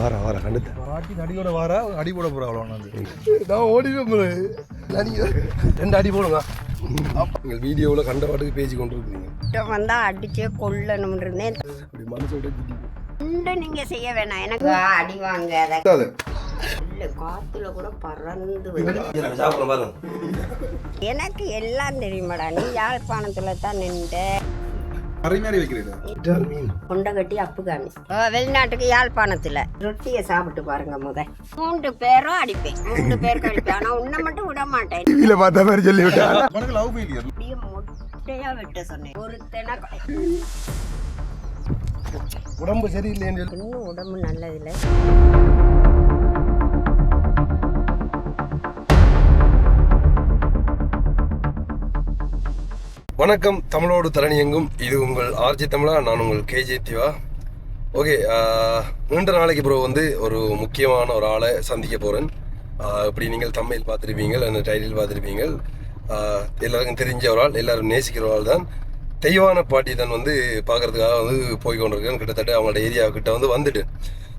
வார வார கண்டுத்த. பாட்டி நடியோட வாரா அடி போட போகிறா அவ்வளோ நான் ஓடிடுவேன் ரெண்டு அடி போடுங்க. எங்கள் வீடியோவில் கண்ட பாட்டுக்கு பேசி கொண்டு இருக்கீங்க வந்தா அடிச்சே கொல்லணும்னு இருந்தேன். அப்படி மனசோட உண்டு நீங்க செய்ய வேணாம். எனக்கு அடி வாங்க காத்துல கூட பறந்து எனக்கு எல்லாம் தெரியுமாடா நீ யாழ்ப்பாணத்துல தான் நின்ற. அரைமாரி வைக்கிறீங்க. மீன். கொண்டை கட்டி அப்பு காமி வெளிநாட்டுக்கு யாழ்ப்பாணத்துல. ரொட்டியை சாப்பிட்டு பாருங்க முத. மூன்று பேரும் அடிப்பேன். மூன்று பேருக்கு அடிப்பேன். ஆனா உன்னை மட்டும் விட மாட்டேன். டிவியில் பார்த்த மாதிரி சொல்லி அப்படியே மொட்டையா வெட்ட சொன்னேன். ஒருத்தனை உடம்பு சரியில்லைன்னு உடம்பு நல்லதில்லை. வணக்கம் தமிழோடு தரணி எங்கும் இது உங்கள் ஆர்ஜி தமிழா நான் உங்கள் கேஜே திவா. ஓகே நீண்ட நாளைக்கு ப்ரோ வந்து ஒரு முக்கியமான ஒரு ஆளை சந்திக்க போகிறேன் இப்படி நீங்கள் தமிழ் பார்த்துருப்பீங்க அந்த டைட்டில் பார்த்துருப்பீங்க எல்லாருக்கும் தெரிஞ்ச ஒரு ஆள் எல்லாரும் நேசிக்கிற ஒரு ஆள் தான். தெய்வான பாட்டி தான் வந்து பார்க்கறதுக்காக வந்து போய் கொண்டிருக்கேன் கிட்டத்தட்ட அவங்களோட ஏரியாக்கிட்ட வந்து வந்துட்டு.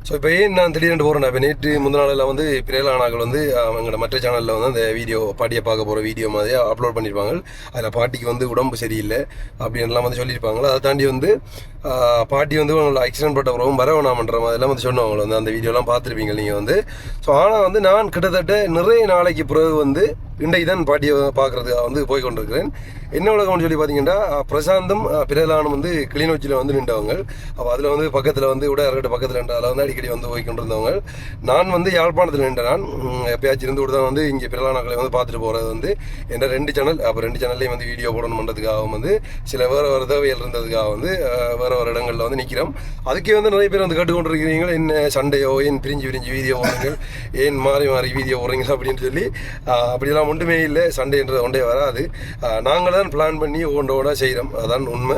ஸோ இப்போ ஏன் நான் திடீர்னு போகிறேன் இப்போ நேற்று முந்தின நாளில் வந்து பிரேலானாக்கள் வந்து அவங்களோட மற்ற சேனலில் வந்து அந்த வீடியோ பாட்டியை பார்க்க போகிற வீடியோ மாதிரி அப்லோட் பண்ணியிருப்பாங்க அதில் பாட்டிக்கு வந்து உடம்பு சரியில்லை அப்படின்லாம் வந்து சொல்லியிருப்பாங்க. அதை தாண்டி வந்து பாட்டி வந்து உங்களை ஆக்சிடென்ட் பட்ட பிறகு வர மாதிரிலாம் வந்து சொன்னவங்க வந்து அந்த வீடியோலாம் பார்த்துருப்பீங்க நீங்கள் வந்து. ஸோ ஆனால் வந்து நான் கிட்டத்தட்ட நிறைய நாளைக்கு பிறகு வந்து இன்றைக்கு தான் பாட்டியை பார்க்குறது வந்து போய் கொண்டிருக்கிறேன். என்ன உலகம்னு சொல்லி பார்த்தீங்கன்னா பிரசாந்தும் பிரேலானும் வந்து கிளிநொச்சியில் வந்து நின்றவங்க. அப்போ அதில் வந்து பக்கத்தில் வந்து உடையார்கிட்ட பக்கத்தில் நின்றதில் வந்து அடிக்கடி வந்து போய் கொண்டிருந்தவங்க நான் வந்து யாழ்ப்பாணத்தில் நின்ற நான். எப்பயாச்சும் இருந்து கூட தான் வந்து இங்கே பிரேலானாக்களை வந்து பார்த்துட்டு போகிறது வந்து என்ன ரெண்டு சேனல் அப்போ ரெண்டு சேனல்லையும் வந்து வீடியோ போடணும் பண்ணுறதுக்காகவும் வந்து சில வேறு வேறு தேவைகள் இருந்ததுக்காக வந்து வேறு வேறு இடங்களில் வந்து நிற்கிறோம் அதுக்கே வந்து நிறைய பேர் வந்து கேட்டுக்கொண்டிருக்கிறீங்க என்ன சண்டையோ ஏன் பிரிஞ்சு பிரிஞ்சு வீடியோ போடுறீங்க ஏன் மாறி மாறி வீடியோ போடுறீங்க அப்படின்னு சொல்லி அப்படிலாம் ஒன்றுமே இல்லை சண்டைன்றது ஒன்றே வராது. நாங்கள் தான் பிளான் பண்ணி ஒவ்வொன்றோட செய்கிறோம் அதான் உண்மை.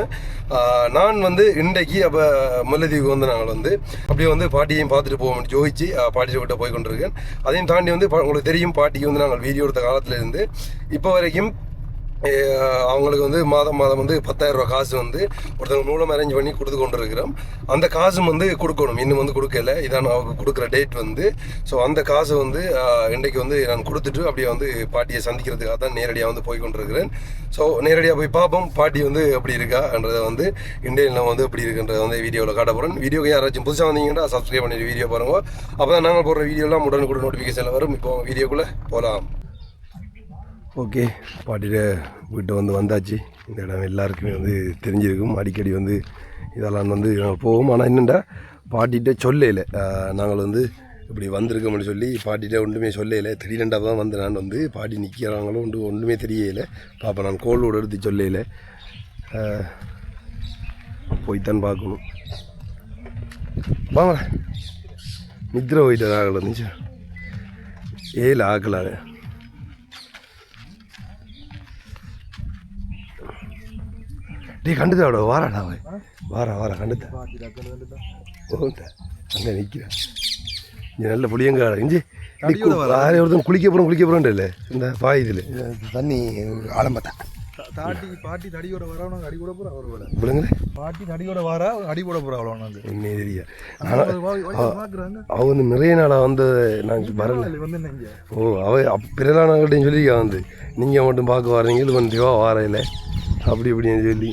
நான் வந்து இன்றைக்கு அப்போ முல்லைத்தீவுக்கு வந்து நாங்கள் வந்து அப்படியே வந்து பாட்டியையும் பார்த்துட்டு போவோம் ஜோதிச்சு பாட்டி கிட்ட போய் கொண்டிருக்கேன். அதையும் தாண்டி வந்து உங்களுக்கு தெரியும் பாட்டிக்கு வந்து நாங்கள் வீடியோ எடுத்த காலத்துலேருந்து இப்போ வரைக்கும் அவங்களுக்கு வந்து மாதம் மாதம் வந்து பத்தாயிரம் ரூபாய் காசு வந்து ஒருத்தவங்க மூலம் அரேஞ்ச் பண்ணி கொடுத்து கொண்டு இருக்கிறோம் அந்த காசும் வந்து கொடுக்கணும். இன்னும் வந்து கொடுக்கல. இதான் அவங்க கொடுக்குற டேட் வந்து. ஸோ அந்த காசு வந்து இன்றைக்கு வந்து நான் கொடுத்துட்டு அப்படியே வந்து பாட்டியை சந்திக்கிறதுக்காக தான் நேரடியாக வந்து போய் கொண்டிருக்கிறேன். ஸோ நேரடியாக போய் பார்ப்போம். பாட்டி வந்து எப்படி இருக்கான்றதை வந்து இந்தியன் வந்து எப்படி இருக்குன்றத வந்து வீடியோவில் காட்ட போகிறேன் வீடியோக்கு யாராச்சும் புதுசாக வந்தீங்கன்னா சப்ஸ்கிரைப் பண்ணிட்டு வீடியோ பாருங்க. அப்போ தான் நாங்கள் போடுற வீடியோலாம் உடனுக்குடன் நோட்டிஃபிகேஷனில் வரும். இப்போ வீடியோக்குள்ளே போகலாம் ஓகே பாட்டிகிட்ட வீட்டை வந்து வந்தாச்சு. இந்த இடம் எல்லாருக்குமே வந்து தெரிஞ்சிருக்கும். அடிக்கடி வந்து இதெல்லாம் வந்து போகும் போவோம். ஆனால் என்னென்னா பாட்டிகிட்ட சொல்லல. நாங்கள் வந்து இப்படி வந்திருக்கோம்னு சொல்லி பாட்டிகிட்ட ஒன்றுமே சொல்லல. திடீரெண்டா தான் வந்து நான் வந்து பாட்டி நிற்கிறாங்களோ ஒன்று ஒன்றுமே தெரியல. பாப்பா நான் கோல்டோடு எடுத்து சொல்லல. போய்த்தான் பார்க்கணும். வாங்க. நித்திர போயிட்டு ஆகல இருந்துச்சு ஏழு ஆக்கலாது டேய் கண்டுதாடா வாராடா அவன் வாரா வாரா கண்டுதா. ஓண்டா அங்கே நிற்கிறேன் இங்கே நல்ல புளியங்காடா. இஞ்சி யாரே ஒருத்தன் குளிக்க போகிறோம் குளிக்க போகிறோம் இல்லை? இந்த பாய் இதில். தண்ணி ஆரம்பத்தா தாட்டி பாட்டி தடியோட வரா அடி போட போகிறா அவர் போல விழுங்குது பாட்டி நடியோட வாரா அடி போட போகிறா அவ்வளோ உண்மையே தெரியா அவ வந்து நிறைய நாளாக வந்து நாங்கள் வரல. ஓ அவ பிறலானவங்கள்ட்டையும் சொல்லி வந்து. நீங்கள் மட்டும் பார்க்க வரீங்க இது கொஞ்சம் வாரையில் அப்படி இப்படின்னு சொல்லி.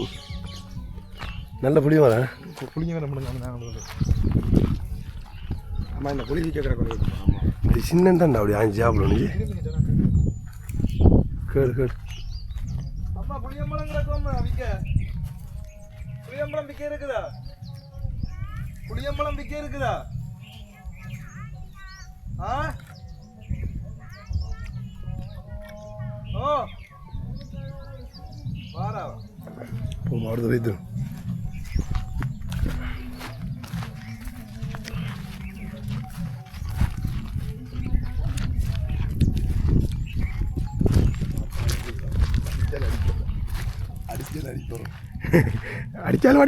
நல்ல புளி வரேன் புளிங்க நாங்கள் ஆமாம் இந்த குளிர் கேட்குற குறைவு இது சின்ன தாண்டா அப்படி ஆஞ்சு சாப்பிடணும் நீ கேடு கேடு அம்மா புளியம்பழம் கிடக்கும் விற்க புளியம்பழம் விற்க இருக்குதா? புளியம்பழம் விற்க இருக்குதா? ஆ? ஓ வாரா இப்போ மாடுது வைத்து அடிச்சாலும்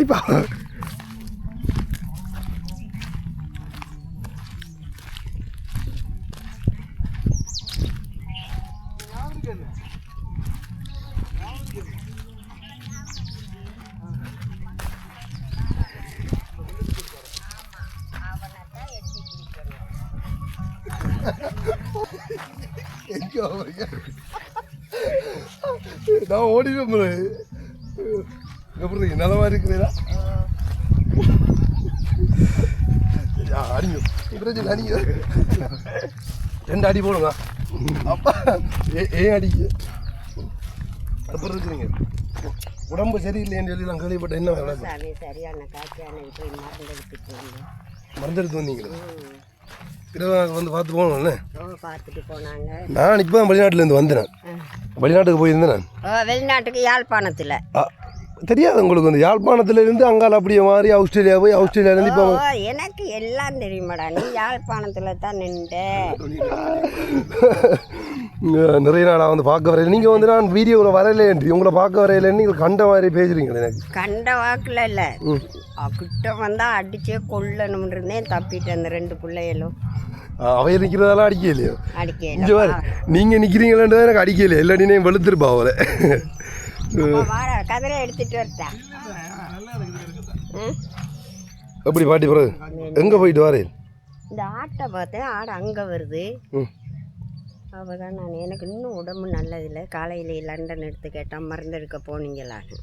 எப்படி? நலமா இருக்கிறீரா? யா, அடிங்க. பிரச்சனை அடிங்க. ரெண்டு அடி போடுங்க. அப்பா ஏ ஏன் அடிக்கு? அப்புறம் இருக்கிறீங்க உடம்பு சரியில்லைன்னு சொல்லி நான் கேள்விப்பட்டேன். என்ன சரியான காய்ச்சியான மருந்து மறந்துடுத்து வந்தீங்களே. திருவிழாவுக்கு வந்து பார்த்து போகணும்ல ஓ பார்த்துட்டு போனாங்க. நான் இப்போ தான் வெளிநாட்டிலேருந்து வந்தேன். வெளிநாட்டுக்கு போயிருந்தேன் நான். வெளிநாட்டுக்கு யாழ்ப்பாணத்தில். தெரியாது உங்களுக்கு வந்து. யாழ்ப்பாணத்துல இருந்து அங்கால அப்படியே மாறி ஆஸ்திரேலியா போய் ஆஸ்திரேலியாலேருந்து இப்போ எனக்கு எல்லாம் தெரியுமாடா. நீ யாழ்ப்பாணத்தில் தான் நின்ற. நிறைய நாளாக வந்து பார்க்க வரையில. நீங்கள் வந்து நான் வீடியோவில் வரையிலேன்ட்டு உங்களை பார்க்க வரையிலன்னு நீங்கள் கண்ட மாதிரி பேசுறீங்களே எனக்கு. கண்ட வாக்கில் இல்லை. கிட்ட வந்தால் அடிச்சே கொல்லணும்னு இருந்தேன். தப்பிட்டு அந்த ரெண்டு பிள்ளைகளும். அவைய நிற்கிறதெல்லாம் அடிக்கலையோ? அடிக்க இங்கே பாரு நீங்கள் நிற்கிறீங்களேன்றது எனக்கு அடிக்கலையே இல்லாட்டி நீ வெளுத்துருப்பா அவளை. வார கதிரை எடுத்துட்டு வரட்டா ம்? எப்படி பாட்டி பிறகு எங்கே போயிட்டு வரேன்? இந்த ஆட்டை பார்த்தேன். ஆடு அங்கே வருது. அவள் தான் நான். எனக்கு இன்னும் உடம்பு நல்லதில்லை. காலையில் லண்டன் எடுத்து கேட்டால் மருந்து எடுக்க போனீங்களான்னு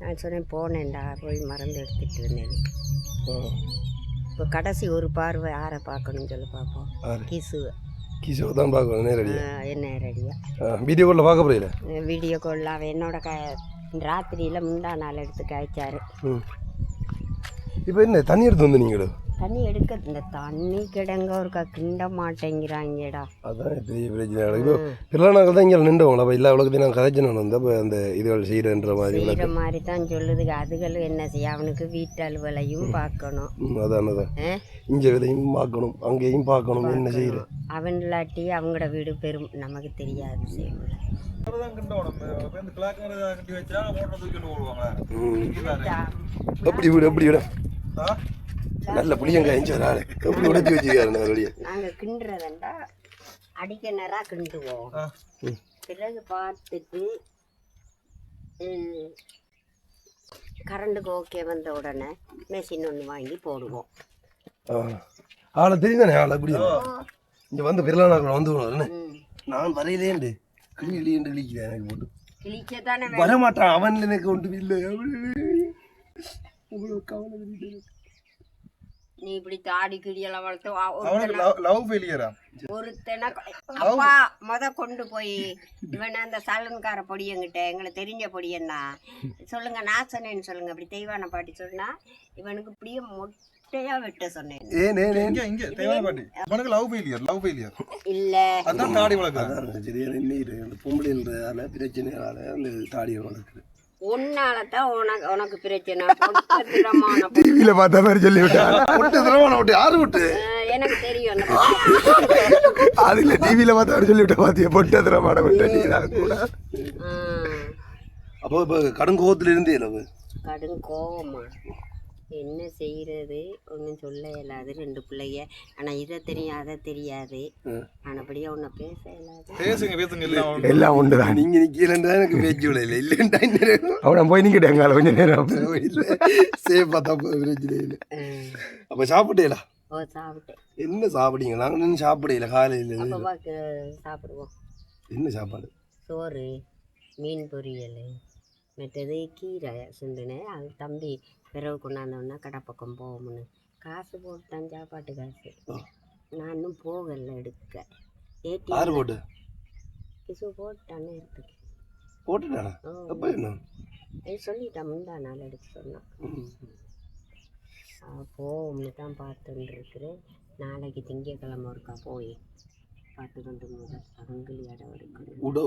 நான் சொன்னேன் போனேன்டா. போய் மருந்து எடுத்துட்டு வந்தேன். ஆ. இப்போ கடைசி ஒரு பார்வை யாரை பார்க்கணும்னு சொல்லி பார்ப்போம். ஆறு. கிசு கிஷோ தான் பார்க்கணும். நேரடியாக என்ன ரெடியா வீடியோ காலில் பார்க்க போறீங்களே? வீடியோ காலில். அவன் என்னோட க ராத்திரியில் முந்தா நாள் எடுத்து காய்ச்சாரு. ம். இப்போ என்ன தண்ணி எடுத்து வந்து நீங்களும் தண்ணி எடுக்க இந்த தண்ணி கிடங்க ஒருக்கா கிண்ட மாட்டேங்கிறாங்கடா. அதான் பெரிய பிரச்சனை. இப்போ திருநாக்கள் தான் இங்கே நின்றவங்களா அப்போ எல்லா உலகத்தையும் நான் கதைச்சு நான் வந்து அப்போ அந்த இதுகள் செய்கிறன்ற மாதிரி செய்கிற மாதிரி தான் சொல்லுதுங்க அதுகளும் என்ன செய்ய அவனுக்கு வீட்டு அலுவலையும் பார்க்கணும். அதான் அதான்? இங்கே இதையும் பார்க்கணும். அங்கேயும் பார்க்கணும். என்ன செய்கிற அவன் இல்லாட்டி அவங்களோட வீடு பெரும். நமக்கு தெரியாது செய்யல இந்த எப்படி வீடு எப்படி விட. நல்ல புளியங்காய் இஞ்சி ஆளு எப்படி உடைச்சி வச்சுக்காரு வெளியே நாங்கள் கிண்டுறதண்டா அடிக்க நேராக கிண்டுவோம். பிறகு பார்த்துட்டு ம், கரண்ட்டுக்கு ஓகே வந்த உடனே மெஷின் ஒன்று வாங்கி போடுவோம். ஆளை தெரியும் தானே ஆளை? எப்படி? இங்கே வந்து பிறலானாக்கள் வந்து நான் வரையிலேண்டு. கிளி கிளியண்டு கிளிக்கிறேன் எனக்கு போட்டு? வரமாட்டான் அவன் எனக்கு ஒன்று இல்லை. உங்களுக்கு கவலை. நீ இப்படி தாடி கிடியெல்லாம் வளர்த்து லவ் லவ் ஃபெயிலியரா ஒருத்தனை அப்பா முத கொண்டு போய் இவன் அந்த சலன்கார பொடியங்கிட்ட எங்களுக்கு தெரிஞ்ச பொடியன்னா சொல்லுங்க நான் சொன்னேன்னு சொல்லுங்க இப்படி தெய்வான பாட்டி சொன்னா இவனுக்கு இப்படியே மொட்டையா வெட்ட சொன்னேன். இல்ல. அதான் தாடி வளர்க்குறான். அதான் சரியான பொம்பளைன்றதால பிரச்சனையால அந்த தாடியை வளர்க்குது உன்னாலதான் உனக்கு உனக்கு பிரச்சனை. டிவியில் பார்த்த மாதிரி சொல்லிவிட்டேன் விட்டு திரவான விட்டு யாரு விட்டு எனக்கு தெரியும் அந்த பொடி. அது இல்லை டிவியில் பார்த்த மாதிரி சொல்லிவிட்டேன் பார்த்தியா பொட்டதுல மாட விட்ட நீ கூட. அப்போ இப்போ கடும் கோவத்தில் இருந்தே கடும் கோவமா என்ன செய்யறது ஒன்றும் சொல்ல இயலாது ரெண்டு பிள்ளைங்க. ஆனா இதை தெரியும் அதை தெரியாது. ஆனபடியா உன்னை பேச இயலாது பேசுங்க பேசுங்க. இல்லை அவன் எல்லாம் உண்டு தான் நீங்க நிக்கலன்றா எனக்கு பேச்சு விட இல்லை இல்லைன்றா இன்னும் அவனை போய் நிற்கிட்டேன் எங்கால கொஞ்சம் நேரம். இல்லை சேஃபாக தான் பிரச்சனை இல்லை. அப்போ சாப்பிட்டேலா ஓ சாப்பிட்டேன். என்ன சாப்பிட்டீங்க? நாங்கள் இன்னும் சாப்பிடல காலையில் சாப்பிடுவோம். என்ன சாப்பாடு? சோறு மீன் பொரியல் மற்றது கீரை சுண்டுனேன் அது தம்பி பிறகு கொண்டாந்தோன்னா கடை பக்கம் போகும்னு காசு போட்டான் சாப்பாட்டு காசு. நான் இன்னும் போகல எடுக்க. ஏடிஎம் போட்டு? கிசு போட்டானே எடுத்துக்க. போட்டுட்டானா? அப்போ என்ன? அது சொல்லிட்டான் முந்தா நாள் எடுக்க சொன்னான் போகும்னு தான் பார்த்துட்டு இருக்கிறேன். நாளைக்கு திங்கக்கிழமை ஒருக்கா போய்.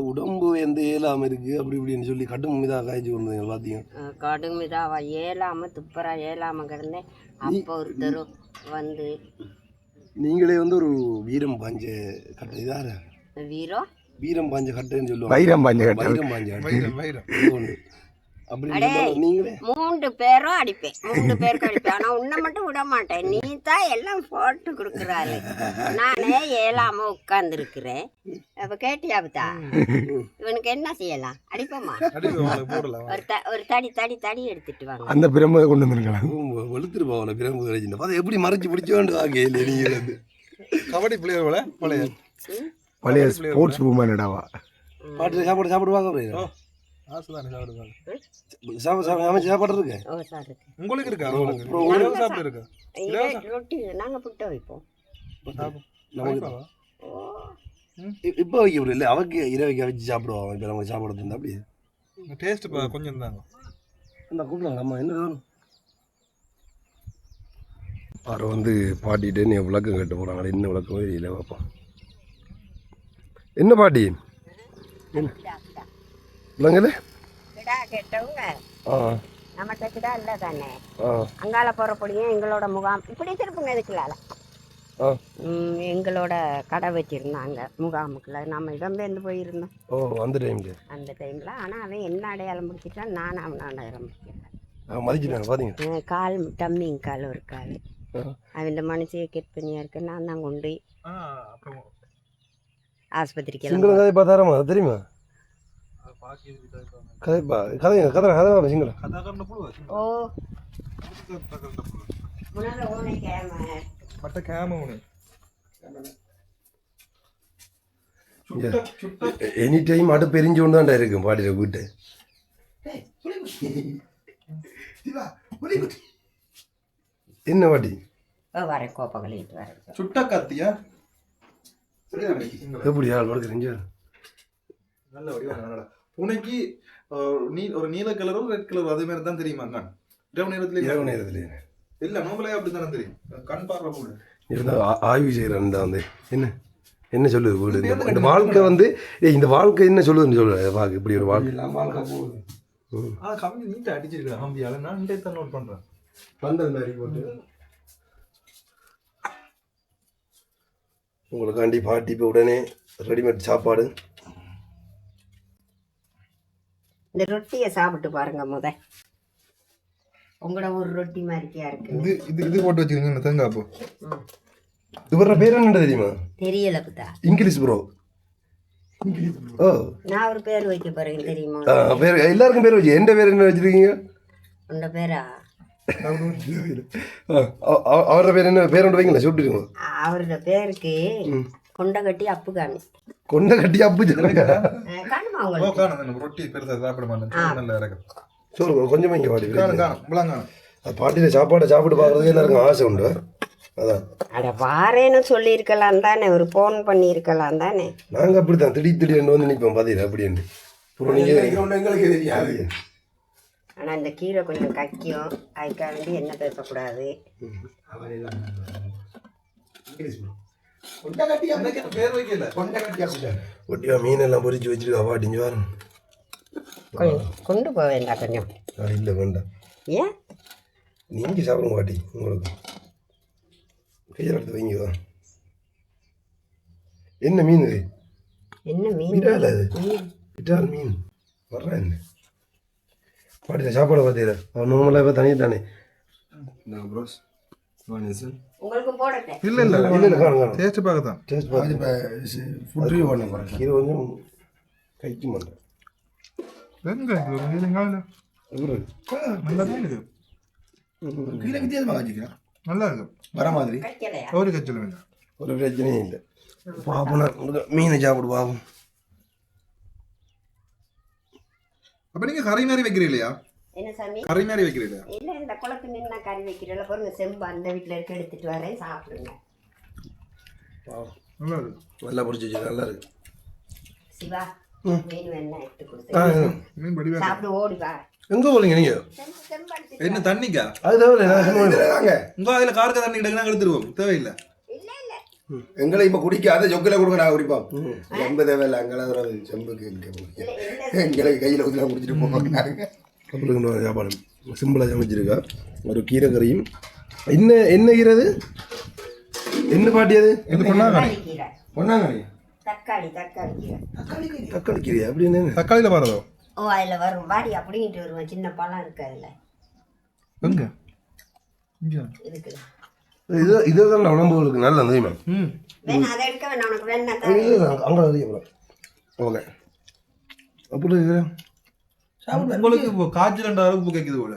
உடம்பு எந்த ஏலாம இருக்கு அப்படி இப்படின்னு சொல்லி கடும் இதாக காய்ச்சி பார்த்தீங்க அஹ் கடும் இதாவா ஏலாம துப்பரா ஏலாம கிடந்தேன் அப்போ ஒருத்தர் வந்து நீங்களே வந்து ஒரு வீரம் பாஞ்ச கட்டை இதார வீரோ வீரம்? பாஞ்ச கட்டைன்னு சொல்லுவாங்க. வைரம் பாஞ்ச கட்ட. வைரம் பாஞ்ச கட்டை. மூன்று பேரும் அடிப்பேன். மூன்று பேருக்கு அடிப்பேன். ஆனா உன்னை மட்டும் விட மாட்டேன். நீ தான் எல்லாம் போட்டு கொடுக்குறாரு. நானே ஏலாம உட்கார்ந்து இருக்கிறேன் அப்ப கேட்டியாபுத்தா இவனுக்கு என்ன செய்யலாம்? அடிப்போமா? ஒரு த ஒரு தடி தடி தடி எடுத்துட்டு வாங்க. அந்த பிரம்பை கொண்டு வந்துருக்கலாம். வெளுத்துட்டு போகல பிரம்பு கிடைச்சிட்டு பார்த்து எப்படி மறைச்சு பிடிச்சோண்டு வாங்க இல்லை வந்து கபடி பிளேயர் போல பழைய. பழைய ஸ்போர்ட்ஸ் உமன்டாவா பாட்டு சாப்பாடு சாப்பிடுவாங்க உங்களுக்கு இருக்கா? உங்களுக்கு இருக்கா. ரொட்டி நாங்க புட்ட வைப்போம். இப்போ வைக்க முடியல. இல்லை அவருக்கு இரவைக்கு வச்சு சாப்பிடுவாங்க இப்போ நமக்கு சாப்பாடு தந்தா அப்படி. டேஸ்ட் கொஞ்சம் தாங்க இந்த கூப்பிடுவாங்க அம்மா என்ன அவரை வந்து பாட்டிட்டு நீ விளக்கம் கேட்டு போகிறாங்க என்ன விளக்கம் தெரியல பார்ப்போம் என்ன பாட்டி? விளங்கல கிடா கேட்டவங்க. ஆ. நம்மகிட்ட கிடா இல்லை தானே? ஆ. அங்கால போகிறப்படியும் எங்களோட முகாம். இப்படி திருப்புங்க இதுக்குள்ளால. எங்களோட கடை வச்சிருந்தாங்க முகாமுக்குள்ள. நம்ம இடம்பெயர்ந்து போயிருந்தோம். ஓ அந்த டைம்க்கு அந்த டைமில் ஆனால் அவன் என்ன அடையாளம் முடிச்சிட்டான் நான் அவன் அடையாளம் அஹ் கால் டம்மிங் கால் ஒரு கால். அவன் மனசே கெட்பனியாக இருக்கு நான் தான் கொண்டு ஆஸ்பத்திரிக்கு தெரியுமா? கதைப்பா கதைங்க கதை கதை சிங்கள கதாகரண்ட புழுவா ஓ. கதாகரண்ட புழு. முன்னாடி ஓனை கேம மட்ட கேம உனு எனி டைம் அடுப்பு எரிஞ்சு கொண்டு தான்டா இருக்கும் பாட்டியில் வீட்டு என்ன பாட்டி? வர கோப்பை கழிட்டு வரேன். சுட்ட கத்தியா? எப்படி ஆள் படுக்கிறீங்க நல்ல நல்லடா பூனைக்கு நீ ஒரு நீல கலரும் ரெட் கலரும் அதே மாதிரி தான் தெரியுமா கண் இரவு நேரத்துல இரவு நேரத்தில். இல்ல அப்படி தானே தெரியும். கண் பார்வை பூனை ஆய்வு செய்கிறேன் தான் வந்து என்ன? என்ன சொல்லுது வீடு? இந்த- வாழ்க்கை வந்து இந்த வாழ்க்கை என்ன சொல்லுதுன்னு சொல்லு பார்க்க இப்படி ஒரு வாழ்க்கை. வாழ்க்கை போகுது. ஆ கம்பி நீட்டா அடிச்சிருக்கேன் கம்பியால நான் இன்டே தான் நோட் பண்றேன். பந்தல் மாதிரி போட்டு. உங்களுக்காண்டி பாட்டி இப்போ உடனே ரெடிமேட் சாப்பாடு. இந்த ரொட்டியை சாப்பிட்டு பாருங்க முத. உங்களோட ஒரு ரொட்டி மாதிரிக்கியா இருக்கு. இது இது இது போட்டு வச்சிருக்கீங்க தேங்காய் பூ. இவர பேர் என்ன தெரியுமா? தெரியல புத்தா இங்கிலீஷ் ப்ரோ ஓ. நான் ஒரு பேர் வைக்க போறேன் தெரியுமா? பேர் எல்லாருக்கும் பேர் வச்சு எந்த பேர் என்ன வச்சிருக்கீங்க? உண்ட பேரா? அவரோட பேர் என்ன பேர் ஒன்று வைங்களா சுட்டுருக்கோம் அவரோட பேருக்கு கொண்ட கட்டி அப்பு காமி. கொண்ட கட்டி அப்பு காணுமா உங்களுக்கு? எனக்கு ரொட்டி பெருசா சாப்பிட மாட்டேன் நல்லா கொஞ்சம் காணும் அது பாட்டியில் சாப்பாடை சாப்பிட்டு பார்க்குறதுக்கு எல்லாருக்கும் ஆசை உண்டு. அதான். அட வாரேன்னு சொல்லியிருக்கலாம் தானே. ஒரு ஃபோன் பண்ணியிருக்கலாம் தானே. நாங்கள் அப்படி தான் திடீர் திடீர்னு வந்து நிற்போம் பார்த்தீங்களா அப்படின்னு அப்புறம் நீங்கள் எங்களுக்கு தெரியாது. ஆனால் இந்த கீரை கொஞ்சம் கக்கியும் அதுக்காக வேண்டி என்ன பேசக்கூடாது ஒட்டியா மீன் எல்லாம் பொரிச்சு வச்சிருக்கா பாட்டிஞ்சு வாரம் கொண்டு போக வேண்டாம் கொஞ்சம் இல்லை வேண்டாம் ஏன் நீங்கள் சாப்பிடுங்க பாட்டி உங்களுக்கு கையில் எடுத்து வைங்க வா. என்ன மீன் இது என்ன மீன் விடால அது மீன் விட்டால் மீன் வர்றேன் என்ன பாட்டியில் சாப்பாடு பார்த்தீங்களா அவன் நார்மலாக இப்போ தனியாக தானே நான் ப்ரோஸ் உங்களுக்கும் போடட்டேன். இல்ல இல்ல. இல்லை இல்லை காணும் டேஸ்ட் பார்க்க தான் டேஸ்ட் பார்த்து ஃபுட் ரிவ்யூ பண்ண போகிறேன் இது கொஞ்சம் கைக்கு மாட்டேன் வெங்காயம் வெங்காயம் இவரு நல்லா தான் இருக்கு. கீழே வித்தியாசமாக வச்சுக்கிறேன் நல்லா இருக்கு. வர மாதிரி? கிடைக்கலையா ஒரு கச்சல் வேண்டாம். ஒரு பிரச்சனையும் இல்லை. பாப்போனா மீனை சாப்பிடு பாப்போம் அப்ப நீங்க கறி மாதிரி வைக்கிறீங்களா என்ன சாமி? கறி மாதிரி வைக்கிறீங்களா இல்லை இந்த குளத்து மீன் நான் கறி வைக்கிறேன். பாருங்க செம்பு அந்த வீட்டில் இருக்க எடுத்துட்டு வரேன் சாப்பிடுங்க. நல்லா இருக்கு. நல்லா பிடிச்சி வச்சு நல்லா இருக்கு. சிவா மீன் வேணா எடுத்து கொடுத்து. ஓடி வா. எங்கே அடிச்சு என்ன தண்ணிக்கா? அது. வாங்க. உங்க அதுல கார்க்க தண்ணி கிடக்குனா எடுத்துருவோம். தேவையில்லை. இல்லை இல்லை. எங்களை இப்போ குடிக்காத ஜொக்கில் கொடுங்க நான் குடிப்போம். செம்பு தேவையில்லை அங்கே செம்புக்கு இங்கே எங்களுக்கு கையில் ஊற்றி குடிச்சிட்டு போவாங்க. அப்புறம் இன்னொரு சாப்பாடு சிம்பிளாக சமைச்சிருக்கா ஒரு கீரை கறியும் என்ன என்ன கீரை அது? என்ன பாட்டி அது? இது பண்ணா தக்காளி கீரை. பொன்னாங்கண்ணி. தக்காளி தக்காளி கீரை. தக்காளி கீரை. அப்படி என்ன? தக்காளியில பாருதோ. ஓ அதில் வரும். வாடி அப்படின்ட்டு வருவேன் சின்ன பழம் இருக்கு அதில். எங்க? இங்க. இதுக்கு இது இதுதான் உடம்புகளுக்கு நல்ல தெரியுமா? அதை எடுக்க வேணாம். உனக்கு வேணா தரேன். இது அங்கே ஓகே அப்படி உங்களுக்கு காய்ச்சல் ரெண்டு அளவுக்கு கேட்குது போல.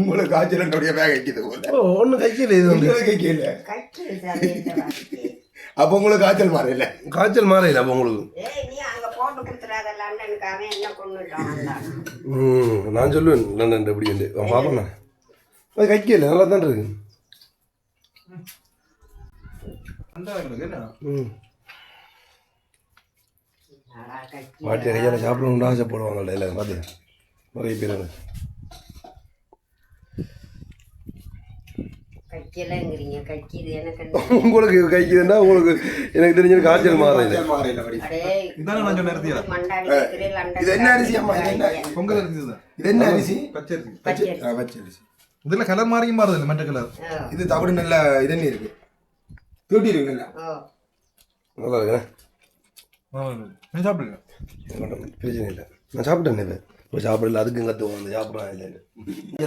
உங்களுக்கு காய்ச்சல் அப்படியே வேக வைக்கிது போல. ஓ ஒன்றும் கைக்கில் இது வந்து கைக்கல. அப்போ உங்களுக்கு காய்ச்சல் மாறல. காய்ச்சல் மாறையில அப்போ உங்களுக்கு. ஏய் நீ அங்க போட்டு கொடுத்துறாத லண்டனுக்காக என்ன கொண்டுட்டான் ம் நான் சொல்லுவேன் லண்டன் எப்படி உண்டு பார்ப்போம் நான் அது கைக்கல நல்லா தான் இருக்கு. ம் பாட்டி கையால் சாப்பிடணும்னு ஆசைப்படுவாங்கள்ல இல்லை பார்த்து. நிறைய பேர் உங்களுக்கு கைக்குதுன்னா உங்களுக்கு எனக்கு தெரிஞ்ச காய்ச்சல் மாறையில இது. என்ன அரிசி? அம்மா இது என்ன? பொங்கல் அரிசி இதுதான் இது என்ன அரிசி? பச்சை அரிசி. பச்சை ஆ, பச்சை அரிசி. இதுல கலர் மாறியும் மாறுது இல்லை மற்ற கலர் இது தவிடு நல்ல இது என்ன இருக்கு. தூட்டி இருக்கு நல்லா. நல்லா இருக்குண்ணே நீ சாப்பிடுங்க பிரச்சனை இல்லை. நான் சாப்பிட்டேன் இப்போ சாப்பிடல அதுக்கும் கற்றுவோம் அந்த சாப்பிட்றான் இல்லை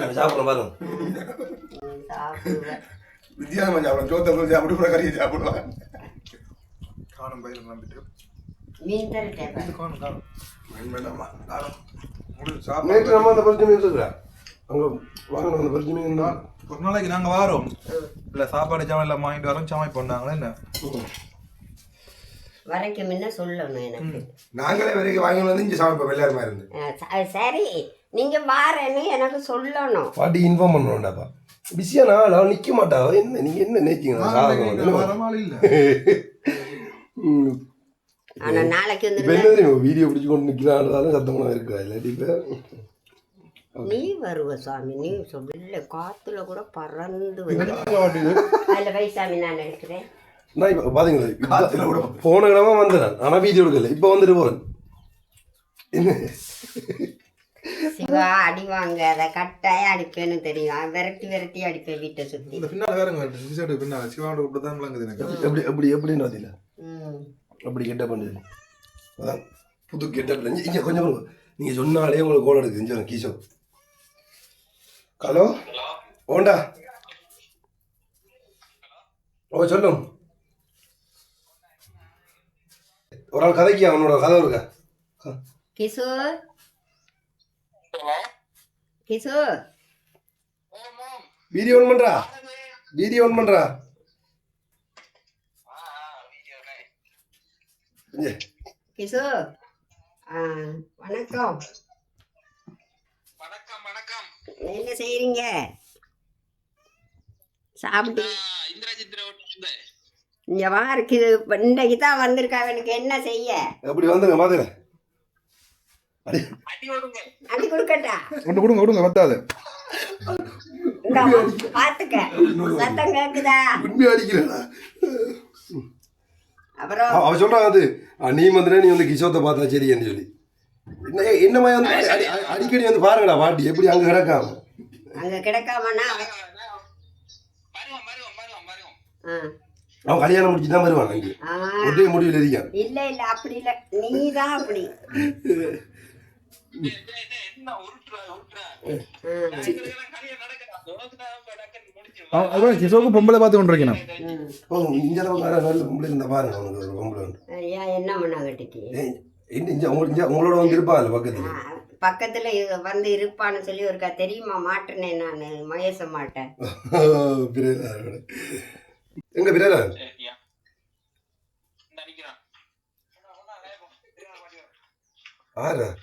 நான் சாப்பிட்றேன் பாருங்க. ம், சாப்பிடுவேன். வித்தியாசமா சாப்பிடும் சோத்த சாப்பிட்டு கூட கறியை சாப்பிடுவாங்க காணும் பயிர் நம்பிட்டு. மீன் தரட்டேன். காணும் காணும். வேண்டாமா காணும். நேற்று நம்ம அந்த பறிச்சு மீன் இருக்கிறா அங்கே வாங்கணும் அந்த பறிச்சு மீன் தான். ஒரு நாளைக்கு நாங்க வாரோம். இல்ல சாப்பாடு சாமான் எல்லாம் வாங்கிட்டு வரோம் சாமான் பண்ணாங்களா என்ன? வரைக்கும் முன்ன சொல்லணும் எனக்கு? நாங்களே வரைக்கும் வாங்கி வந்து இங்கே சமைப்போம் எல்லாருமா இருந்து. சரி. நீங்க வாரேன்னு எனக்கு சொல்லணும். பாட்டி இன்ஃபார்ம் பண்ணுவோம்டாப்பா. பிஸியா நான் அவன் நிற்க மாட்டா. என்ன நீங்கள் என்ன நினைச்சிங்க சாதகம் வரமால இல்ல. ம். ஆனா நாளைக்கு வந்து என்ன தெரியும் வீடியோ பிடிச்சி கொண்டு நிற்கிறான் சத்தமாக இருக்கா. இல்லாட்டி இப்போ நீ வருவ சாமி நீ சொல்ல காத்துல கூட பறந்து அதுல வை சாமி நான் எடுக்கிறேன் நான் இப்போ பார்த்தீங்களா போன கிழமை வந்தேன் ஆனால் வீடியோ எடுக்கல. இப்போ வந்துட்டு போகிறேன் என்ன? சிவா அடி வாங்க. அதை கட்டாயம் அடிப்பேன்னு தெரியும். விரட்டி விரட்டி அடிப்பேன் வீட்டை சுத்தி. இந்த பின்னால வேறங்க டிசைடு பின்னால. சிவாவோட இப்படி தான் விளங்குது எனக்கு. எப்படி எப்படி எப்படின்னு பார்த்தீங்களா ம். அப்படி கெட்ட பண்ணுது அதான் புது கெட்டப்பில் இங்கே இங்கே கொஞ்சம் பாருங்க. நீங்க சொன்னாலே உங்களுக்கு கோல் எடுக்குது. வரேன், கீசோ ஹலோ? ஓண்டா? ஓ சொல்லும். ஒரு ஆள் கதைக்கு அவனோட கதை இருக்கா? கிஷோர் கிஷோர் வீடியோ ஒன் பண்றா? வீடியோ ஒன் பண்றா? ஆ, வணக்கம். வணக்கம் வணக்கம். என்ன செய்றீங்க? சாப்பிட்டு இந்திரஜித் ரோட்ல இங்க வா இருக்குது இப்ப இன்றைக்கு தான் வந்திருக்கா எனக்கு என்ன செய்ய? எப்படி வந்துங்க பார்த்துக்கிறேன் அடி. கொடுக்கட்டா? ஒன்று கொடுங்க கொடுங்க பத்தாது பாத்துக்க. சத்தம் கேக்குதா? உண்மையாக அடிக்கிறேடா அப்புறம்? அவ சொல்றான் அது நீ வந்துட்டு நீ வந்து கிஷோத்தை பார்த்தா சரின்னு சொல்லி. என்ன மாதிரி வந்து அடி- அடி- அடிக்கடி வந்து பாருங்கடா பாட்டி எப்படி அங்க கிடக்காம. அங்க கிடைக்காமனா வருவோம் வருவோம் வருவோம் வருவோம். ஆ, அவன் கல்யாணம் முடிச்சு தான் வருவான் அங்கே. ஒரே முடிவில் இருக்கான். இல்ல இல்ல அப்படி இல்ல. நீதான் அப்படி. டேய், டேய், டேய், என்ன உருட்டுறா உருட்டுறா ம், நடக்கிறதெல்லாம் கரையா நடக்குதா உனக்கு தான் முடிச்சு அதான் கிஷோக்கு பொம்பளை பார்த்து கொண்டு இருக்கேன் ம். ஓ இந்த நல்ல பொம்பளை இருந்தா பாருங்க அவனுக்கு ஒரு பொம்பளை என்ன பண்ணா கட்டிக்கு ஏய், இந்த இங்க உங்க இங்க உங்களோட வந்து இருப்பான்ல பக்கத்துல. பக்கத்துல வந்து இருப்பான்னு சொல்லி ஒருக்கா தெரியுமா? மாட்டினேன் நான் மகேச மாட்டேன் எங்க அடிக்கிறான் ஆறா.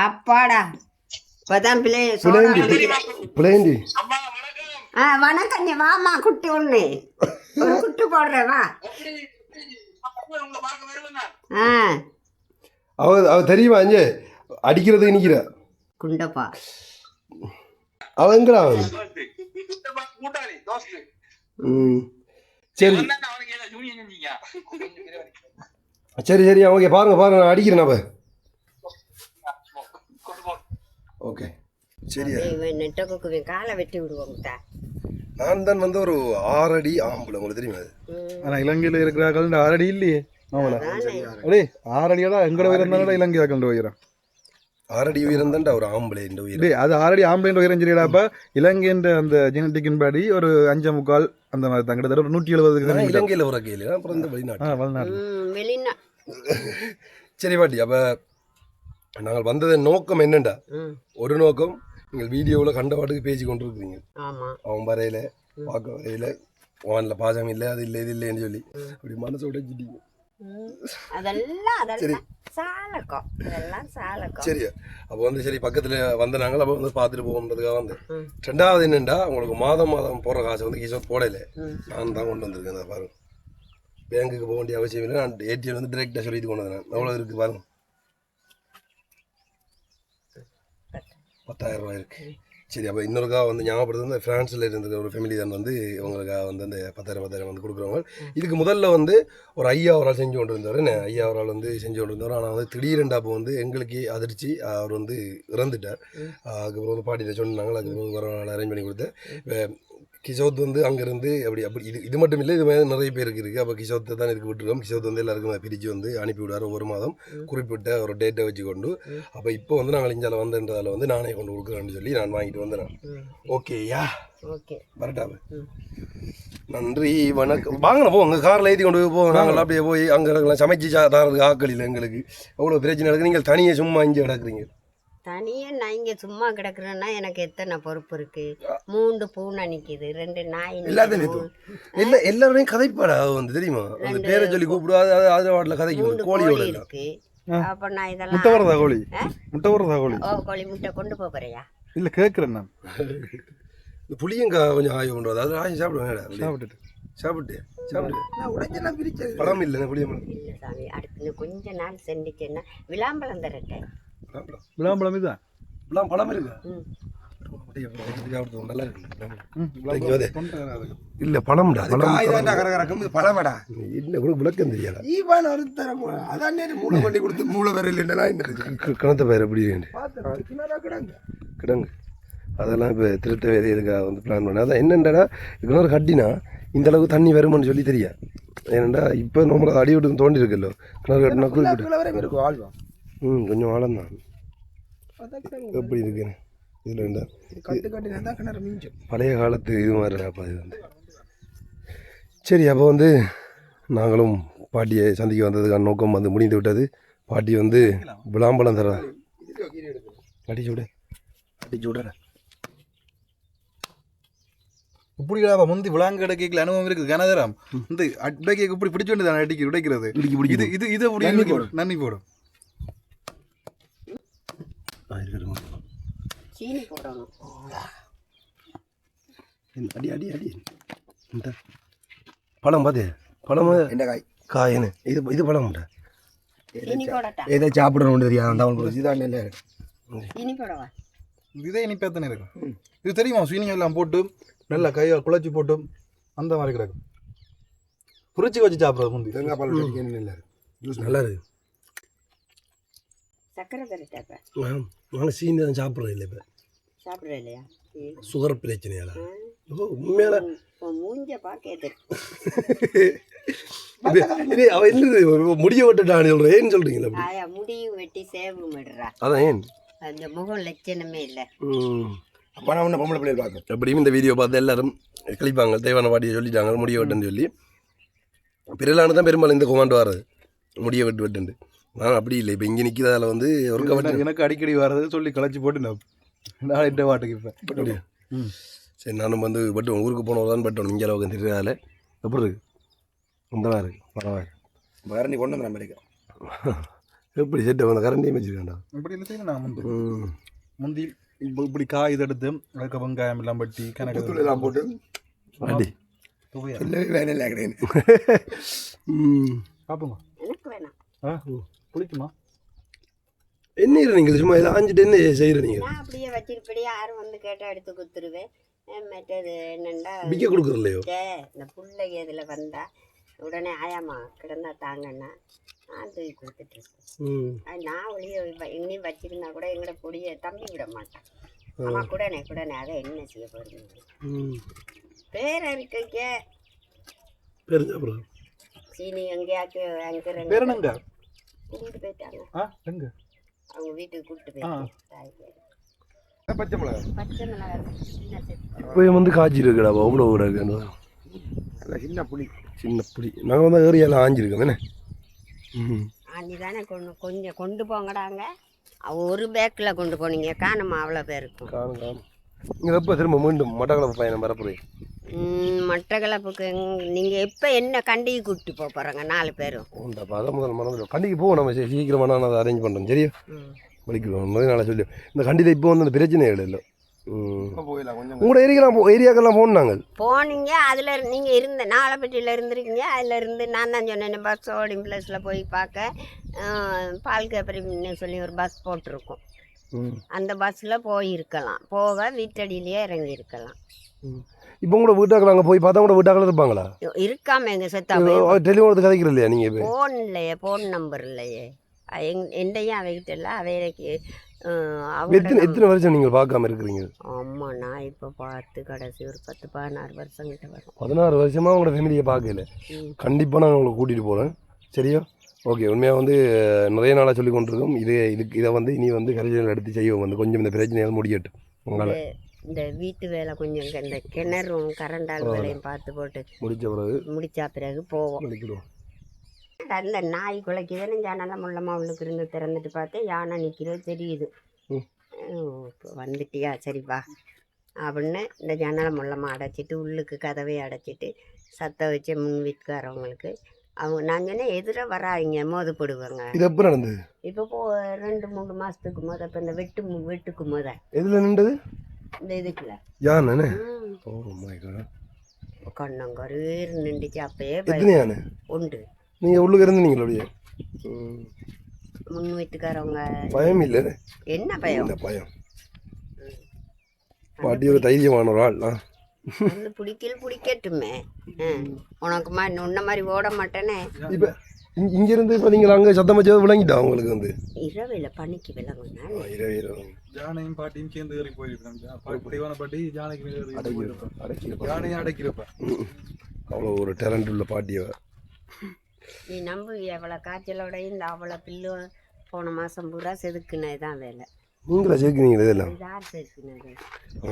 அப்பாடா. இப்பதான் பிள்ளை பிளேண்டி பிளேண்டி அம்மா வணக்கம். ஆ வணக்கம் நீ வாமா குட்டி ஒண்ணு ஒரு குட்டி போடுறேன் வா. ஆ. அவ அவ தெரியுமா அஞ்சே? அடிக்கிறதுக்கு நிக்கிறா. குண்டப்பா. அவன் எங்கடா அவன்? கூட்டாளி சரி. சரி சரி ஓகே பாருங்க பாருங்க நான் அடிக்கிறேன் அப்ப. கொண்டு போ. ஓகே. சரியா? இவன் நெட்டக்குக்கு காலை வெட்டி விடுவோம் நான் தான் வந்து ஒரு ஆறடி ஆம்பளை உங்களுக்கு தெரியுமா அது? ஆனா இலங்கையில இருக்கிறார்கள் ஆறடி இல்லையே. ஆமாடா அடே ஆறடியாடா எங்கட உயரம் தானடா இலங்கை ஆக்கண்ட உயரம்? ஆறடி உயரம் தான்டா ஒரு ஆம்பளை உயரம் டேய் அது ஆறடி ஆம்பளைன்ற உயரம் சரியாடாப்ப இலங்கைன்ற அந்த ஜெனட்டிக்கின் படி ஒரு அஞ்சே முக்கால் அந்த மாதிரி தான். கிட்டத்தட்ட ஒரு நூற்றி சென்டிமீட்டர் இலங்கையில் ஒரு கையில் அப்புறம் இந்த வெளிநாட்டு சரி பாட்டி அப்போ நாங்கள் வந்ததன் நோக்கம் என்னண்டா? ஒரு நோக்கம் நீங்கள் வீடியோவில் கண்ட பாட்டுக்கு பேசி கொண்டு இருக்கிறீங்க ஆமா. அவன் வரையில பார்க்க வரையில வானில் பாசம் இல்லை அது இல்லை இது இல்லைன்னு சொல்லி அப்படி மனசை உடைச்சிட்டீங்க. அதெல்லாம் அதெல்லாம் சாலக்கம். இதெல்லாம் சாலக்கம். சரியா அப்போ வந்து சரி பக்கத்தில் வந்த நாங்கள் அப்போ வந்து பார்த்துட்டு போகணுன்றதுக்காக வந்து. ம். ரெண்டாவது என்னென்னா உங்களுக்கு மாதம் மாதம் போடுற காசு வந்து கிஷோர் போடல. நான் தான் கொண்டு வந்திருக்கேன் அதை பாருங்க. பேங்க்குக்கு போக வேண்டிய அவசியம் இல்லை. நான் ஏடிஎம் வந்து டிரெக்டாக சொல்லிட்டு கொண்டு வந்தேன். எவ்வளோ இருக்குது பாருங்க. பத்தாயிரம். ரூபாய் இருக்கு. சரி அப்போ இன்னொருக்காக வந்து ஞாபகப்படுத்து வந்து ஃப்ரான்ஸில் இருந்த ஒரு ஃபேமிலி தான் வந்து இவங்களுக்காக வந்து அந்த பத்தாயிரம் பத்தாயிரம் வந்து கொடுக்குறவங்க. இதுக்கு முதல்ல வந்து ஒரு ஐயா ஒரு ஆள் செஞ்சு கொண்டு இருந்தார் என்ன ஐயா ஒரு ஆள் வந்து செஞ்சு கொண்டு இருந்தார் ஆனால் வந்து திடீரெண்டா அப்போ வந்து எங்களுக்கு அதிர்ச்சி. அவர் வந்து இறந்துட்டார். அதுக்கப்புறம் வந்து பாட்டிகிட்ட சொன்னாங்க. அதுக்கப்புறம் ஆள் அரேஞ்ச் பண்ணி கொடுத்தேன். கிஷோத் வந்து அங்கேருந்து அப்படி அப்படி இது இது மட்டும் இல்லை இது மாதிரி நிறைய பேருக்கு இருக்குது அப்போ கிஷோத்தை தான் இதுக்கு விட்டுருக்கோம். கிஷோத் வந்து எல்லாருக்கும் அதை பிரித்து வந்து அனுப்பி விடாரு ஒரு மாதம். குறிப்பிட்ட ஒரு டேட்டை வச்சு கொண்டு அப்போ இப்போ வந்து நாங்கள் இஞ்சால வந்தன்றதால வந்து நானே கொண்டு கொடுக்குறேன்னு சொல்லி நான் வாங்கிட்டு வந்தேன். ஓகேயா? ஓகே. வரட்டாவே. நன்றி வணக்கம். வாங்கணும் போ உங்கள் காரில் ஏற்றி கொண்டு போய் போவோம் நாங்கள் அப்படியே போய் அங்கே இருக்கலாம். சமைச்சு தரதுக்கு ஆக்கள் இல்லை எங்களுக்கு. எவ்வளோ பிரச்சனை இருக்குது நீங்கள் தனியாக சும்மா இங்கே கிடக்குறீங்க தனியாக நான் இங்கே சும்மா கிடக்குறேன்னா எனக்கு எத்தனை பொறுப்பு இருக்கு? மூன்று பூனை நிற்கிது ரெண்டு நாய் எல்லாத்தையும் எல்லா எல்லாருமே கதைப்பாடா வந்து தெரியுமா? அந்த பேரை சொல்லி கூப்பிடுவா அது அது வாட்டில் கதைக்கு மூன்று கோழியோட இருக்கு. அப்ப நான் முட்டை இதெல்லாம் வரதா கோழி? முட்டை வரதா கோழி? ஓ கோழி முட்டை கொண்டு போறியா? இல்ல கேக்குறேன் நான். இந்த புளியங்கா கொஞ்சம் ஆய்வு பண்ணுறது அது ஆய்வு சாப்பிடுவேன் சாப்பிட்டுட்டு. சாப்பிட்டு சாப்பிட்டு. பழம் இல்லை புளியம்பழம். இல்ல சாமி அடுத்து கொஞ்ச நாள் செஞ்சுச்சேன்னா விளாம்பழம் தரட்டேன். விளாம்பழம். இதுதான் பழம் பழம் இருக்கா. நல்லா இருக்கு. இல்ல பழமடா. என்ன கூட விளக்கம் தெரியாதா? ஈவான் அதான் மூளை கொண்டு கொடுத்து மூளை கணத்த பயிர் எப்படி கிணறா கிடங்க. கிடங்கு. அதெல்லாம் இப்போ திருத்த வேலைகளுக்காக வந்து பிளான் பண்ண? அதான் என்னென்னா இன்னொரு கட்டினா இந்த அளவுக்கு தண்ணி வருமான்னு சொல்லி தெரியா ஏனெண்டா இப்போ நம்ம அடி விட்டு தோண்டி இருக்குல்லோ கிணறு கட்டினா குறிப்பிட்டு. இருக்கும் ஆழ்வா ம் கொஞ்சம் ஆழம் தான். எப்படி இருக்கு இதில் மிஞ்சும். பழைய காலத்து இது மாதிரி அப்போ இது வந்து. சரி அப்போ வந்து நாங்களும் பாட்டியை சந்திக்க வந்ததுக்கான நோக்கம் வந்து முடிந்து விட்டது. பாட்டி வந்து விளாம்பழம் தர பாட்டி சூடு. பாட்டி சூட. இப்படிடா முந்தி விளாங்க கிடைக்கல அனுபவம் இருக்கு கனதரம் இந்த அட்டைக்கு இப்படி பிடிச்சு வேண்டியது அடிக்கி உடைக்கிறது. இது இது இது அப்படி இருக்கு. போடும். நன்னி போடும் ஆ, இருக்கட்டும். சீனி போடணும் இந்த அடி அடி அடி. இந்த பழம் பாத்தே பழம் என்ன காய் காயனு இது இது சீனி போடட்டா? எதை சாப்பிடணும் தெரியாது அந்த இதுதான் இல்லை. சீனி போடவா? இதே இனிப்பா தானே இருக்கும் இது தெரியுமா? சீனி எல்லாம் போட்டு நல்லா கையை குழச்சி போட்டு அந்த மாதிரி கிடக்கும் புரிச்சு வச்சு சாப்பிட்றது முந்தி தேங்காய் பால் நல்லா இருக்கு. சக்கரை தரட்டா இப்ப? நாங்கள் சீனி தான் சாப்பிட்றது இல்லை இப்போ. சாப்பிட்ற இல்லையா. சுகர் பிரச்சனையால. உண்மையால மூஞ்ச அவ என்னது? முடிய விட்டுட்டான்னு சொல்கிறேன் ஏன்னு சொல்கிறீங்களா அப்படி? ஆயா முடியும் வெட்டி அதான் ஏன்? அந்த முகம் லட்சணமே இல்லை. அப்போ நான் ஒன்று பொம்பளை பிள்ளைகள் பார்க்க எப்படியும் இந்த வீடியோ பார்த்து எல்லாரும் கழிப்பாங்க தேவான பாட்டியை சொல்லிட்டாங்க. முடிய வெட்டுன்னு சொல்லி. பிறலான தான் பெரும்பாலும் இந்த கொமாண்டு வர்றது. முடிய வெட்டு வெட்டுண்டு நான் அப்படி இல்லை. இப்போ இங்கே நிற்கிறதால வந்து ஒருக்க வெட்டு எனக்கு- அடிக்கடி வர்றது சொல்லி களைச்சி போட்டு நான் நான் இந்த பாட்டுக்கு இப்போ. சரி நானும் வந்து வெட்டுவேன் ஊருக்கு போனவர் தான் வெட்டணும் இங்கே அளவுக்கு தெரியாதால எப்படி இருக்கு? இந்த இருக்கு? பரவாயில்ல வேற நீ கொண்டு வந்து அமெரிக்கா. எப்படி செட்டு வந்த கரண்டியும் வச்சுருக்காண்டா இப்படி இல்லை செய்யணும்? நான் முந்தி. முந்தி இப்ப இப்படி காய் இது எடுத்து அதுக்கு வெங்காயம் எல்லாம் பட்டி கணக்கு எல்லாம் போட்டு. அடி இல்லை வேலை இல்லை கிடையாது பார்ப்போங்க ஆ பிடிக்குமா என்ன நீங்கள் சும்மா இதை ஆஞ்சிட்டு என்ன செய்கிற நீங்கள் நான் அப்படியே வச்சிருப்படி யாரும் வந்து கேட்டால் எடுத்து கொடுத்துருவேன். மற்றது என்னண்டா? விற்க கொடுக்குறலையோ இந்த பிள்ளைங்க இதில் வந்தா உடனே ஆயாம்மா கிடந்தா தாங்கன்னா நான் தூக்கி கொடுத்துட்டு இருக்கேன். ம். அது நான் ஒளிய எங்கேயும் வச்சிருந்தா கூட எங்களோட பொடியை தம்பி விட மாட்டான். ஆமா கூடனே கூடனே அதை என்ன செய்ய போறீங்க? ம். பேர் இருக்க பெருஞ்சா அப்புறம்? சீனி எங்கேயாச்சும் அங்கே வேற என்னங்க? கூப்பிட்டு போயிட்டாங்க ஆ எங்க? அவங்க வீட்டுக்கு கூப்பிட்டு. போயிட்டாங்க. பச்சை மிளகா? பச்சை மிளகாய் சின்ன செத்து இப்போ வந்து காய்ச்சி இருக்குடா அவ்வளோ அதான் சின்ன புளி. சின்ன புளி. நாங்கள் வந்து ஏரியாவில் ஆஞ்சிருக்கோம் ம் ஆண்டி தானே கொண்டு கொஞ்சம் கொண்டு போங்கடாங்க ஒரு பேக்கில் கொண்டு போனீங்க. காணுமா அவ்வளோ பேருக்கும் காணும் காணும். நீங்கள் எப்போ திரும்ப மீண்டும் மட்டக்களப்பு பயணம் வரப்போறீங்க? மட்டக்களப்புக்கு எங்க- நீங்க எப்ப என்ன கண்டிக்கு கூப்பிட்டு போக போறாங்க? நாலு பேரும். உண்டப்பா அதான் முதல் மனம் கண்டிக்கு போவோம் நம்ம. சீ- சீக்கிரமா நான் அதை அரேஞ்ச் பண்ணுறேன் சரியா? வலிக்கிறோம் நாளாக சொல்லி. இந்த கண்டியில் இப்போ வந்து அந்த பிரச்சனைகள் இல்லை. உங்களோட ஏரியாக்கெல்லாம் போ ஏரியாக்கெல்லாம் போகணும் நாங்கள். போனீங்க அதுல இரு- நீங்க இருந்த நாலப்பட்டியில இருந்திருக்கீங்க அதுல இருந்து நான் தான் சொன்னேன் பஸ் ஓடிங் பிளஸ்ல போய் பார்க்க பால் கேப்பரின்னு சொல்லி ஒரு பஸ் போட்டிருக்கோம். அந்த பஸ்ல போயிருக்கலாம். போக வீட்டடியிலேயே இறங்கி இருக்கலாம் இப்போ கூட வீட்டாக்கள் அங்கே போய் பார்த்தா கூட வீட்டாக்கள் இருப்பாங்களா? இருக்காம எங்க செத்தா டெலிஃபோன் கதைக்கிற இல்லையா நீங்கள் இப்போ? ஃபோன் இல்லையே ஃபோன் நம்பர் இல்லையே. எங் எந்தையும் அவைகிட்ட இல்லை அவைக்கு எத்தனை எத்தனை வருஷம் நீங்கள் பார்க்காம இருக்கிறீங்க? ஆமா நான் இப்போ பார்த்து கடைசி ஒரு பத்து பதினாறு வருஷம் கிட்ட வரும். பதினாறு வருஷமாக உங்களோட ஃபேமிலியை பார்க்கல. கண்டிப்பாக நான் உங்களை கூட்டிகிட்டு போகிறேன் சரியா? ஓகே உண்மையாக வந்து நிறைய நாளாக சொல்லி கொண்டிருக்கோம் இது இதுக்கு இதை வந்து இனி வந்து கரிஜல் எடுத்து செய்வோம். வந்து கொஞ்சம் இந்த பிரச்சனையால் முடியட்டும். உங்களால். இந்த- வீட்டு வேலை கொஞ்சம் இந்த கிணறும் கரண்டால் வேலையும் பார்த்து போட்டு முடிச்ச பிறகு முடிச்சா பிறகு போவோம். அந்த நாய் குலைக்குதுன்னு ஜன்னலம் முள்ளமா உள்ளுக்கு இருந்து திறந்துட்டு பார்த்தேன். யானை நிற்கிறது தெரியுது. இப்ப வந்துட்டியா? சரிப்பா அப்படின்னு இந்த ஜன்னலை முள்ளமா அடைச்சிட்டு உள்ளுக்கு கதவை அடைச்சிட்டு சத்த வச்சு முன் வீட்டுக்காரவங்களுக்கு அவங்க நான் சொன்னேன் எதிர வராங்க மோது போடுவாங்க. இது எப்போ நடந்தது? இப்போ ரெண்டு மூணு மாதத்துக்கு முத இப்போ இந்த வெட்டு வெட்டுக்கு முத. எதில் நின்றது? இந்த இதுக்குல யானை ஓ மை காட் கண்ணங்கரீர் நின்றுச்சு அப்பயே எத்தனை யானை உண்டு. நீங்கள் உள்ளுக்கு இருந்து நீங்கள் அப்படியே? ம். முன் வீட்டுக்காரவங்க. பயம் இல்லை என்ன? பயம்? இல்லை பயம்? பாட்டி ஒரு தைரியமான ஒரு ஆள் பிடிக்கல பிடிக்கட்டுமே. ஆ, உனக்கு மாதிரி உன்ன மாதிரி ஓட மாட்டேனே. இப்போ இங்கேருந்து இப்போ நீங்கள் அங்கே சத்தம் வச்சது விளங்கிட்டா உங்களுக்கு வந்து? இரவில் பனிக்கு ஆ, இரவு இரவு. ஜானையும் பாட்டியும் சேர்ந்து ஏறி போயிருக்காங்க தெய்வான பாட்டி ஜானைக்கு மேல ஏறி போயிருப்பான் அடக்கி யானையும் அடக்கியிருப்பான் அவ்வளோ ஒரு டேலண்ட் உள்ள பாட்டியவ நீ நம்பு எவ்வளோ காய்ச்சலோட இந்த அவ்வளோ பில்லு போன மாதம் பூரா செதுக்குனது தான் வேலை. நீங்களா சேர்க்குறீங்களா இதெல்லாம்?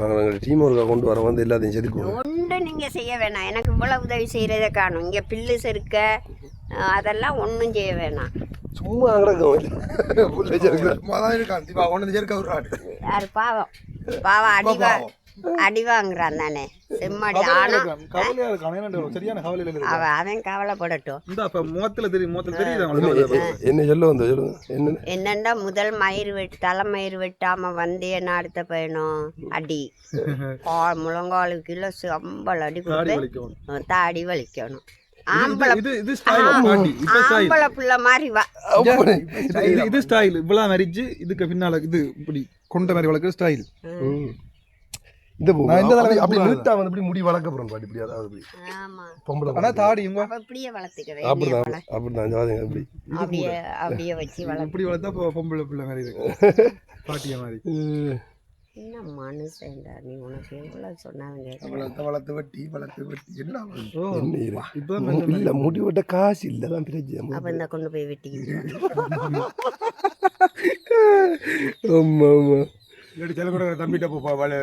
நாங்கள் டீம் ஒர்க்கை கொண்டு வர வந்து எல்லாத்தையும் செதுக்குவோம். ஒன்றும் நீங்கள் செய்ய வேணாம். எனக்கு இவ்வளோ உதவி செய்கிறத காணும். இங்கே பில்லு செருக்க அதெல்லாம் ஒன்றும் செய்ய வேணாம். சும்மா கிடக்கும் புள்ள இருக்கான் ஒன்று சேர்க்க யார் பாவம்? பாவம் அடி வா அடி வாங்குறான் தானே. செம்மடி ஆனா கவலையா இருக்கான். ஏன்னா சரியான கவலையில இருக்கு அவன் அவன் கவலைப்படட்டும். இந்த அப்ப முகத்துல தெரியும் முகத்துல தெரியுது என்ன என்ன சொல்ல வந்த சொல்லுங்க. என்ன? என்னண்டா முதல் மயிர் வெட்டு தலைமயிர் வெட்டாம வந்தேன்னு அடுத்த பையனும் அடி. கால் முழங்காலு கிலோ சம்பளம் அடி கொடுத்து தாடி வலிக்கணும். ஆம்பளை இது இது ஸ்டைல் பாட்டி இப்ப ஸ்டைல் ஆம்பளை புள்ள மாதிரி வா இது இது ஸ்டைல் இவ்வளவு மரிச்சு இதுக்கு பின்னால இது இப்படி கொண்ட மாதிரி வளர்க்குற ஸ்டைல். இந்த பூ நான் இந்த தடவை அப்படி- நிறுத்தா வந்து இப்படி முடி வளர்க்க பாட்டி இப்படி அதாவது இப்படி. ஆமா. பொம்பளை ஆனா தாடி இவங்க அப்படிதான் அப்படிதான் ஜாதிங்க அப்படி அப்படியே அப்படியே வச்சு வளர்த்து இப்படி வளர்த்தா பொம்பளை பிள்ளை மாதிரி இருக்கு பாட்டிய மாதிரி. என்ன மனுஷன்டா நீ? உனக்கு எவ்வளவு சொன்னாங்க வளர்த்து வளர்த்து வெட்டி வளர்த்து வெட்டி என்ன இல்ல முடி வெட்ட காசு இல்ல தான் பிரச்சனை அப்ப இந்த கொண்டு போய் வெட்டிக்கிட்டு ஆமா ஆமா. செல்ல கூட தம்பிட்ட போ அவங்க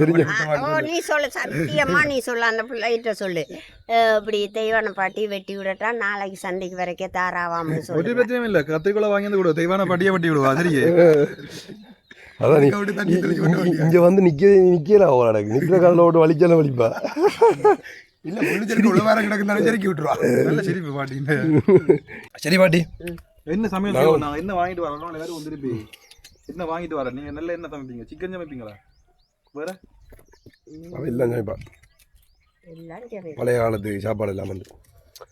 தெரிஞ்ச ஆ, ஓ நீ சொல்லு சத்தியமா நீ சொல்லு அந்த பிள்ளைகிட்ட சொல்லு. இப்படி தெய்வான பாட்டி வெட்டி விடட்டா நாளைக்கு சந்தைக்கு வரைக்கும் தாராவாம்னு ஒரு சொல்லு. பிரச்சனையும் இல்ல கத்திரிக்கோளை வாங்கி வந்து கொடு தெய்வான பாட்டியே வெட்டி விடுவா சரியே? அதான் இங்க- வந்து நிக்க நிக்கல அவள் எனக்கு நிக்கிற காலில் ஓட்டு வலிச்சாலும் வலிப்பா. இல்ல உள்ள வேற கிடக்குனாலும் செருக்கி விட்டுருவா. நல்ல சிரிப்பு பாட்டி சரி பாட்டி. என்ன சமையல் நான் என்ன வாங்கிட்டு வரோம் எல்லாரும் வந்துருப்பி என்ன வாங்கிட்டு வரேன்? நீங்க நல்ல என்ன சமைப்பீங்க? சிக்கன் சமைப்பீங்களா? வேற? எல்லாம் சமைப்பா பழைய காலத்து சாப்பாடு எல்லாம் வந்து.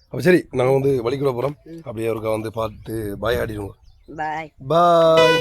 அப்போ சரி நாங்கள் வந்து வலிக்குள்ள போகிறோம் அப்படியே ஒருக்கா வந்து பார்த்து பாய் ஆடிடுவோம். பாய் பாய்